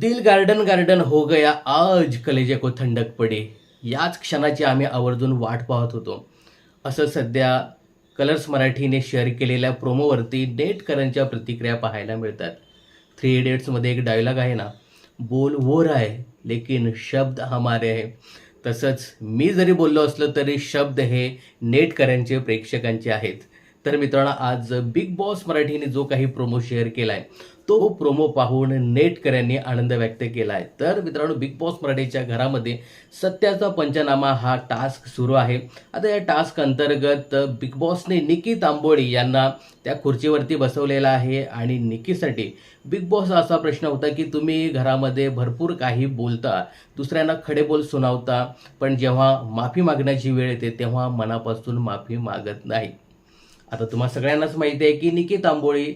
दिल garden garden हो गया आज कलेजे को थंडक पडे. याच क्षणाची आम्ही आवर्जून वाट पाहत होतो. असं सध्या कलर्स मराठीने शेअर केलेल्या प्रोमोवरती नेटकरांच्या प्रतिक्रिया पाहायला मिळतात. थ्री इडियट्समध्ये एक डायलॉग आहे ना बोल वो आहे लेकिन शब्द हमारे आहे तसंच मी जरी बोललो असलो तरी शब्द हे नेटकऱ्यांचे प्रेक्षकांचे आहेत. तर मित्रांनो आज बिग बॉस मराठीने जो काही प्रोमो शेअर केला आहे तो प्रोमो पाहून नेटकऱ्यांनी आनंद व्यक्त केला आहे तर मित्रांनो बिग बॉस मराठीच्या घरामध्ये सत्याचा पंचनामा हा टास्क सुरू आहे. आता या टास्क अंतर्गत बिग बॉसने निकी तांबोळी यांना त्या खुर्चीवरती बसवलेला आहे आणि निकीसाठी बिग बॉस असा प्रश्न होता की तुम्ही घरामध्ये भरपूर काही बोलता दुसऱ्यांना खडे बोल सुनावता पण जेव्हा माफी मागण्याची वेळ येते तेव्हा मनापासून माफी मागत नाही. आता तुम्हा सगळ्यांनाच माहिती आहे की निकित तांबोळी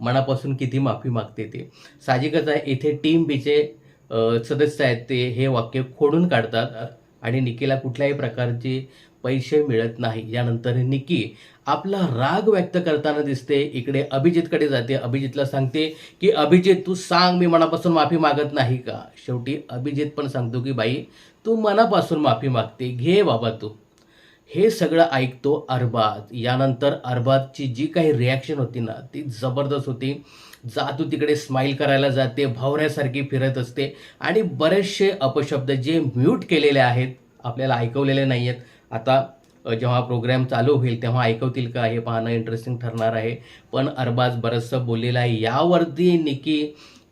मनापासून किती माफी मागते ते. साहजिकच आहे इथे टीम बीचे सदस्य आहेत ते हे वाक्य खोडून काढतात आणि निकीला कुठल्याही प्रकारचे पैसे मिळत नाही. यानंतर निकी आपला राग व्यक्त करताना दिसते इकडे अभिजितकडे जाते. अभिजितला सांगते की अभिजित तू सांग मी मनापासून माफी मागत नाही का? शेवटी अभिजित पण सांगतो की बाई तू मनापासून माफी मागते. घे बाबा तू. हे सगळं ऐकतो अरबाज यानंतर अरबाजची जी काही रिॲक्शन होती ना ती जबरदस्त होती. जातू तिकडे स्माईल करायला जाते भावऱ्यासारखी फिरत असते आणि बरेचसे अपशब्द जे म्यूट केलेले आहेत आपल्याला ऐकवलेले नाही आहेत आता जेव्हा प्रोग्राम चालू होईल तेव्हा ऐकवतील का? हे पाहणं इंटरेस्टिंग ठरणार आहे. पण अरबाज बरंचसं बोललेलं आहे. यावरती निकी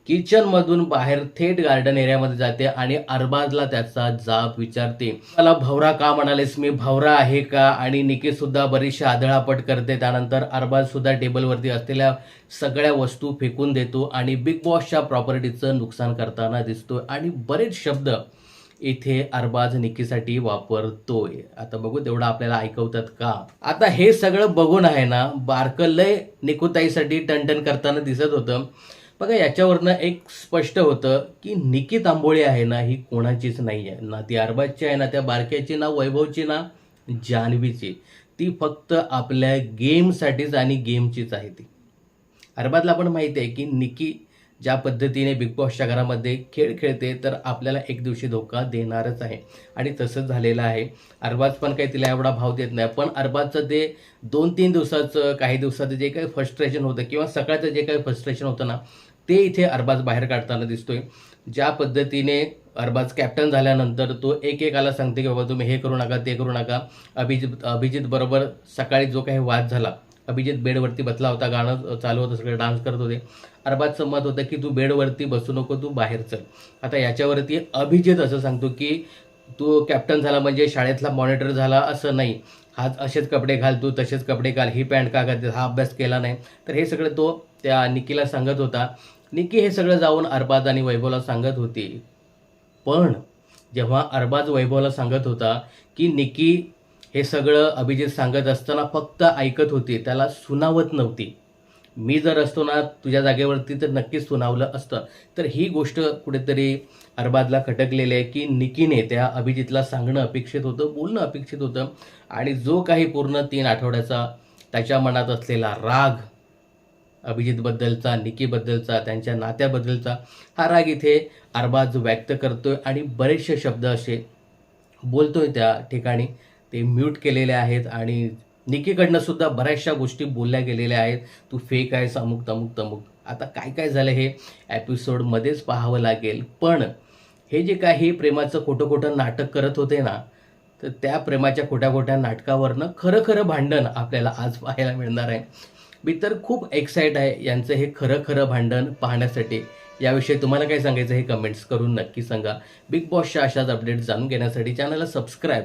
किचनमधून बाहेर थेट गार्डन एरियामध्ये जाते आणि अरबाजला त्याचा जाब विचारते. मला भवरा का म्हणालेस? मी भवरा आहे का? आणि निकी सुद्धा बरीचशी आदळापट करते. त्यानंतर अरबाज सुद्धा टेबलवरती असलेल्या सगळ्या वस्तू फेकून देतो आणि बिग बॉसच्या प्रॉपर्टीचं नुकसान करताना दिसतो आणि बरेच शब्द इथे अरबाज निकीसाठी वापरतोय. आता बघू तेवढं आपल्याला ऐकवतात का? आता हे सगळं बघून आहे ना बारकलय निकुताईसाठी टनटन करताना दिसत होतं. बघा याच्यावरनं एक स्पष्ट होतं की निकी तांबोळी आहे ना ही कोणाचीच नाही आहे ना ती अरबाजची आहे ना त्या बारक्याची ना वैभवची ना जान्हवीची ती फक्त आपल्या गेमसाठीच आणि गेमचीच आहे ती. अरबाजला पण माहिती आहे की निकी ज्या पद्धतीने बिग बॉसच्या घरामध्ये खेळ खेळते तर आपल्याला एक दिवशी धोका देणारच आहे. आणि तसंच झालेलं आहे. अरबाज पण काही तिला एवढा भाव देत नाही. पण अरबाजचं ते दोन तीन दिवसाचं काही दिवसाचं जे काही फ्रस्ट्रेशन होतं किंवा सकाळचं जे काही फ्रस्ट्रेशन होतं ना ते इथे अरबाज बाहेर काढताना दिसतोय. ज्या पद्धतीने अरबाज कॅप्टन झाल्यानंतर तो एक एकाला सांगते की बाबा तुम्ही हे करू नका ते करू नका. अभिजित अभिजित बरोबर सकाळी जो काही वाद झाला अभिजित बेडवरती बसला होता गाणं चालू होतं सगळे डान्स करत होते. अरबाजचं मत होतं की तू बेडवरती बसू नको तू बाहेर चल. आता याच्यावरती अभिजित असं सांगतो की तू कॅप्टन झाला म्हणजे शाळेतला मॉनिटर झाला असं नाही. हा असेच कपडे घाल तू तसेच कपडे घाल ही पॅन्ट का घालते हा अभ्यास केला नाही. तर हे सगळं तो त्या निकीला सांगत होता. निकी हे सगळं जाऊन अरबाज आणि वैभवला सांगत होती. पण जेव्हा अरबाज वैभवला सांगत होता की निकी हे सगळं अभिजित सांगत असताना फक्त ऐकत होती. त्याला सुनावत नव्हती. मी जर असतो ना तुझ्या जागेवरती तर नक्कीच सुनावलं असतं. तर ही गोष्ट कुठेतरी अरबाजला खटकलेली आहे की निकीने त्या अभिजितला सांगणं अपेक्षित होतं बोलणं अपेक्षित होतं. आणि जो काही पूर्ण तीन आठवड्याचा त्याच्या मनात असलेला राग अभिजितबद्दलचा निकीबद्दलचा त्यांच्या नात्याबद्दलचा हा राग इथे अरबाज व्यक्त करतोय. आणि बरेचसे शब्द असे बोलतोय त्या ठिकाणी. ते म्यूट केलेले आहेत आणि निकीकडनं सुद्धा बऱ्याचशा गोष्टी बोलल्या गेलेल्या आहेत. तू फेक आहेस अमुक तमुक तमुक. आता काय काय झालं हे एपिसोडमध्येच पाहावं लागेल. पण हे जे काही प्रेमाचं खोटं खोटं नाटक करत होते ना तर त्या प्रेमाच्या खोट्या खोट्या नाटकावरनं खरं खरं भांडण आपल्याला आज पाहायला मिळणार आहे. मी तर खूप एक्साईट आहे यांचं हे खरं खरं भांडण पाहण्यासाठी. याविषयी तुम्हाला काय सांगायचं हे कमेंट्स करून नक्की सांगा. बिग बॉसच्या अशाच अपडेट्स जाणून घेण्यासाठी चॅनलला सबस्क्राईब